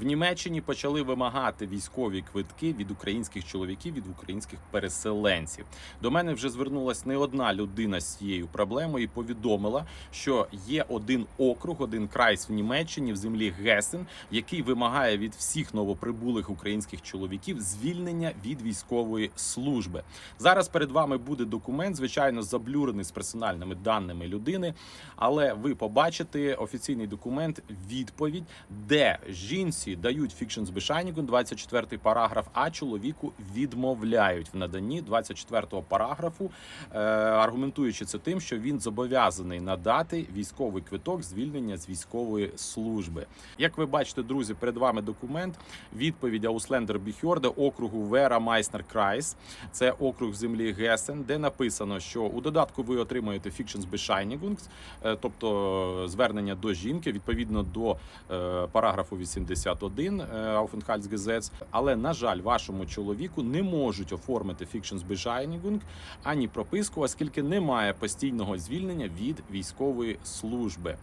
В Німеччині почали вимагати військові квитки від українських чоловіків, від українських переселенців. До мене вже звернулась не одна людина з цією проблемою і повідомила, що є один округ, один крайс в Німеччині в землі Гесен, який вимагає від всіх новоприбулих українських чоловіків звільнення від військової служби. Зараз перед вами буде документ, звичайно, заблюрений з персональними даними людини, але ви побачите офіційний документ, відповідь, де жінці поліції дають фікшн збишайнікун 24 параграф, а чоловіку відмовляють в наданні 24 параграфу, е, аргументуючи це тим, що він зобов'язаний надати військовий квиток звільнення з військової служби. Як ви бачите, друзі, перед вами документ відповідь Ауслендер Біхьорда округу Вера Майснер Крайс, це округ землі Гесен, де написано, що у додатку ви отримаєте фікшн збишайнігункс, е, тобто звернення до жінки відповідно до е, параграфу 80 51 Aufenthaltsgesetz, е, але на жаль, вашому чоловіку не можуть оформити Фікшенсбежайнігунг ані прописку, оскільки немає постійного звільнення від військової служби.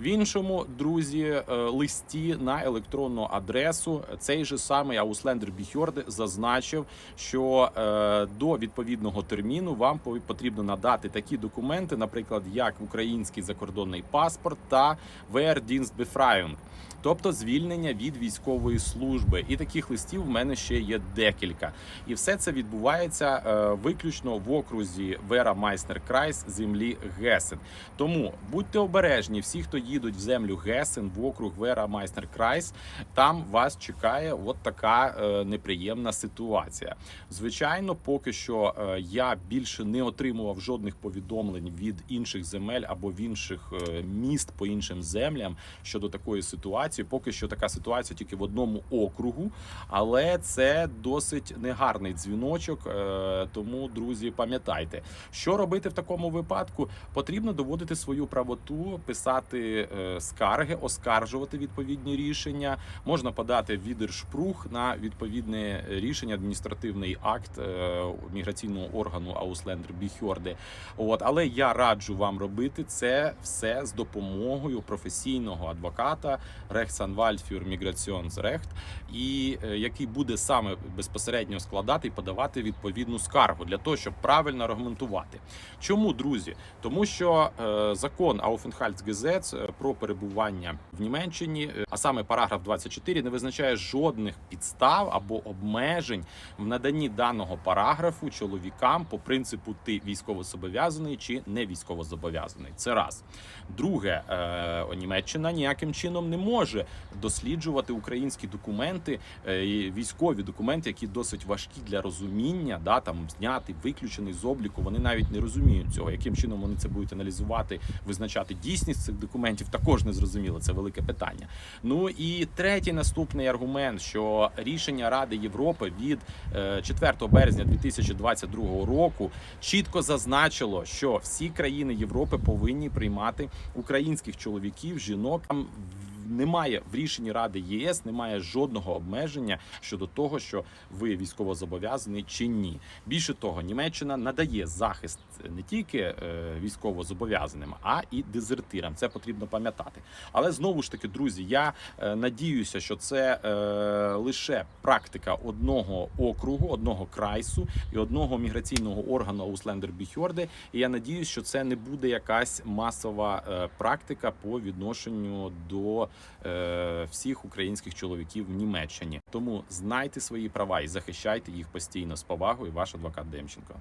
В іншому друзі е, листі на електронну адресу. Цей же самий Ауслендер Біхьорде зазначив, що е, до відповідного терміну вам потрібно надати такі документи, наприклад, як український закордонний паспорт та Вердінсбефрайунг, тобто звільнення від військової служби. І таких листів в мене ще є декілька. І все це відбувається е, виключно в окрузі Вера Майснер Крайс землі Гесен. Тому будьте обережні, всі, хто їдуть в землю Гесен, в округ Вера Майснер Крайс, там вас чекає от така е, неприємна ситуація. Звичайно, поки що е, я більше не отримував жодних повідомлень від інших земель або в інших міст по іншим землям щодо такої ситуації. Поки що така ситуація тільки в одному округу, але це досить негарний дзвіночок. е, Тому, друзі, пам'ятайте, що робити в такому випадку. Потрібно доводити свою правоту, писати е, скарги, оскаржувати відповідні рішення. Можна подати відершпрух на відповідне рішення, адміністративний акт е, міграційного органу Ауслендер Біхьорде. От, але я раджу вам робити це все з допомогою професійного адвоката Рехсанвальд фюр Міграціонсрехт, і е, який буде саме безпосередньо складати і подавати відповідну скаргу для того, щоб правильно аргументувати. Чому, друзі? Тому що е, закон Aufenthaltsgesetz е, про перебування в Німеччині, а саме параграф 24, не визначає жодних підстав або обмежень в наданні даного параграфу чоловікам по принципу ти військовозобов'язаний чи не військовозобов'язаний. Це раз. Друге, Німеччина ніяким чином не може досліджувати українські документи, е, військові документи, які досить важкі для розуміння, да там зняти, виключений з обліку. Вони навіть не розуміють цього. Яким чином вони це будуть аналізувати, визначати дійсність цих документів, також не зрозуміло. Це велике питання. Ну і третій наступний аргумент, що рішення Ради Європи від е, 4 березня 2022 року чітко зазначило, що всі країни Європи повинні приймати українських чоловіків, жінок. Там немає в рішенні Ради ЄС, немає жодного обмеження щодо того, що ви військовозобов'язаний чи ні. Більше того, Німеччина надає захист не тільки е, військовозобов'язаним, а і дезертирам. Це потрібно пам'ятати. Але знову ж таки, друзі, я е, надіюся, що це е, лише практика одного округу, одного крайсу і одного міграційного органу Ауслендер Біхьорде. І я надіюсь, що це не буде якась масова практика по відношенню до е, всіх українських чоловіків в Німеччині. Тому знайте свої права і захищайте їх постійно з повагою. Ваш адвокат Демченко.